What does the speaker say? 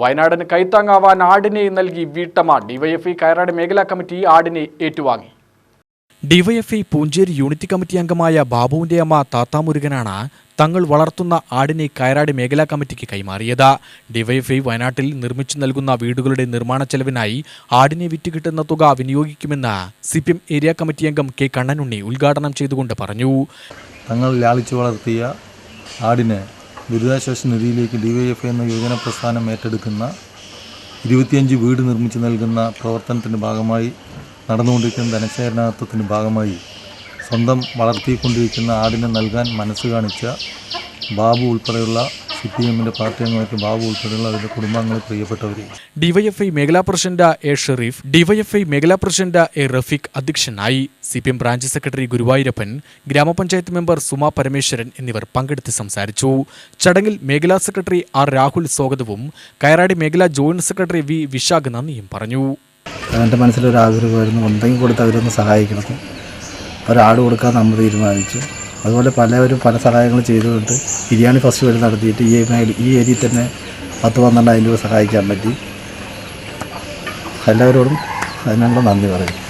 വയനാടിന് കൈത്താങ്ങാവാൻ ആടിനെ നൽകി വീട്ടമ്മ ഡിവൈഎഫ്ഐ കയറാട് മേഖലാ കമ്മിറ്റി ആടിനെ ഏറ്റുവാങ്ങി. ഡിവൈഎഫ്ഐ പൂഞ്ചേരി യൂണിറ്റ് കമ്മിറ്റി അംഗമായ ബാബുവിന്റെ അമ്മ താത്താമുരുകനാണ് തങ്ങൾ വളർത്തുന്ന ആടിനെ കയറാട് മേഖലാ കമ്മിറ്റിക്ക് കൈമാറിയത്. ഡിവൈഎഫ്ഐ വയനാട്ടിൽ നിർമ്മിച്ചു നൽകുന്ന വീടുകളുടെ നിർമ്മാണ ചെലവിനായി ആടിനെ വിറ്റുകിട്ടുന്ന തുക വിനിയോഗിക്കുമെന്ന് C P M area committee അംഗം കെ കണ്ണനുണ്ണി ഉദ്ഘാടനം ചെയ്തുകൊണ്ട് പറഞ്ഞു. തങ്ങൾ ലാളിച്ചു വളർത്തിയ ആടിനെ ദുരിതാശ്വാസ നിധിയിലേക്ക് ഡിവൈഎഫ് എന്ന യുവജന പ്രസ്ഥാനം ഏറ്റെടുക്കുന്ന ഇരുപത്തിയഞ്ച് വീട് നിർമ്മിച്ച് നൽകുന്ന പ്രവർത്തനത്തിന്റെ ഭാഗമായി നടന്നുകൊണ്ടിരിക്കുന്ന ധനശേഖരണാർത്ഥത്തിന്റെ ഭാഗമായി സ്വന്തം വളർത്തിക്കൊണ്ടിരിക്കുന്ന ആടിനെ നൽകാൻ മനസ്സ് കാണിച്ച ബാബു ഉൾപ്പെടെയുള്ള സി പി എമ്മിന്റെ പാർട്ടി അംഗമായിട്ട് ബാബു ഉൾപ്പെടെയുള്ള അവരുടെ കുടുംബാംഗങ്ങളെ പ്രിയപ്പെട്ടവരെ. ഡിവൈഎഫ്ഐ മേഖലാ പ്രസിഡന്റ് എ ഷെറീഫ് ഡിവൈഎഫ്ഐ മേഖലാ പ്രസിഡന്റ് എ റഫീഖ് അധ്യക്ഷനായി C P M branch secretary Guruvayoorappan grama panchayat member Suma Parameswaran എന്നിവർ പങ്കെടുത്ത് സംസാരിച്ചു. ചടങ്ങിൽ മേഖലാ സെക്രട്ടറി ആർ രാഹുൽ സ്വാഗതവും കയറാടി മേഖലാ ജോയിന്റ് സെക്രട്ടറി വി വിശാഖ് നന്ദിയും പറഞ്ഞു. എന്റെ മനസ്സിലൊരു ആഗ്രഹമായിരുന്നു എന്തെങ്കിലും കൊടുത്ത് അവരൊന്ന് സഹായിക്കണം. ഒരാട് കൊടുക്കാൻ നമ്മൾ തീരുമാനിച്ചു. അതുപോലെ പലവരും പല സഹായങ്ങൾ ചെയ്തുകൊണ്ട് ബിരിയാണി ഫെസ്റ്റിവൽ നടത്തിയിട്ട് ഈ ഈ ഏരിയയിൽ തന്നെ പത്ത് പന്ത്രണ്ടായിരം രൂപ സഹായിക്കാൻ പറ്റി. എല്ലാവരോടും അതിനുള്ള നന്ദി പറയും